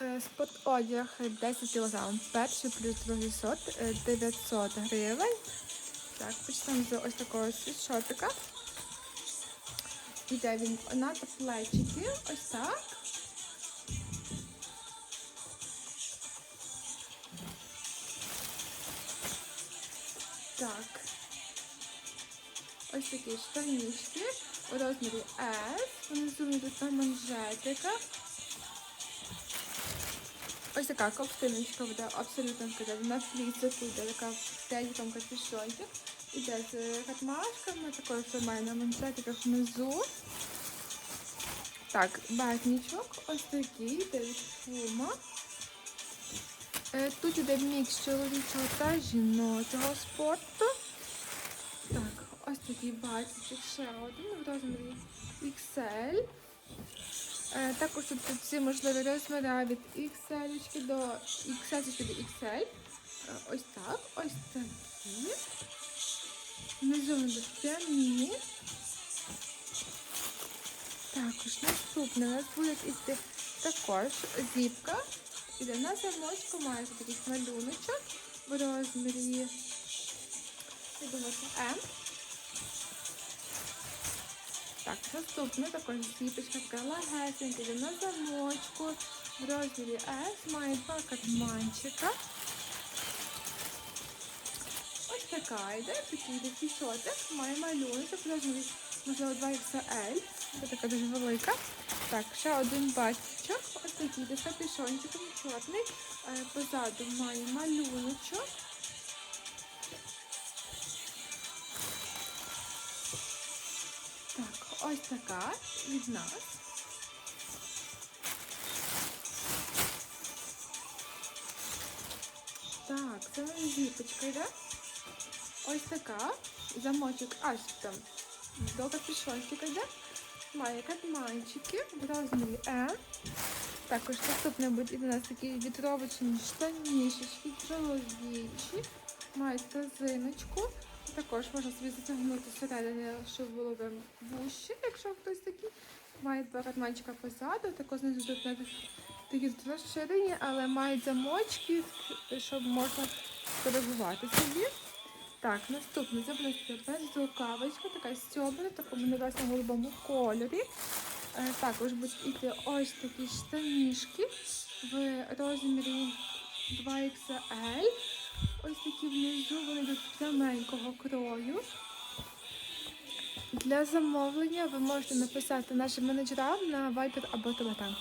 Е, Спорт-одяг 10 кг. Перший плюс другий е, 900 гривень. Так, почнемо з ось такого світшотика. Іде він на плечики. Ось так. Так. Ось такі штанішки у розмірі S. Внизу йдуть на манжетиках. Ось така ковтиночка буде абсолютно сказати, на флісику йде така теньком капюшончик. Іде з катмашками, такою все має на манжетиках внизу. Так, батнічок, ось такий, йде від. Е, Тут іде мікс чоловічого та жіночого спорту. Так, ось такий батічок, ще один в розмірі XL. Е, Також тут всі можливі розміри від XL до XL до XL. Е, Ось так, ось такі. Внизу прямі. Також наступне у нас буде іти також зіпка. Іде на замочку, має такий малюночок в розмірі. Я думаю, це М. Так, наступне також зіпочка така легесенька, йде на замочку. В розмірі S має два карманчика. Ось така йде, такий йде фішотик, має малюночок, в можливо, 2 XL. Це така дуже велика. Так, ще один батчик. Ось такий йде з чорний. Е, Позаду має малюночок. Ось така від нас. Так, це зіпочка йде. Ось така. Замочок аж там до капюшончика йде. Має катманчики в розмірі М. Також наступне буде у нас такі вітровочні штанішечки чоловічі. Мають резиночку. Також можна собі затягнути всередині, щоб було вуще, якщо хтось такий. Має два карманчика позаду, також знизу тут такі розширені, але мають замочки, щоб можна коригувати собі. Так, наступне безрукавочка, така стьобана, такому небесно голубому кольорі. Е, також будуть іти ось такі штанішки в розмірі 2XL. Ось такі внизу вони йдуть пляменького крою. Для замовлення ви можете написати нашим менеджерам на Viber або Telegram.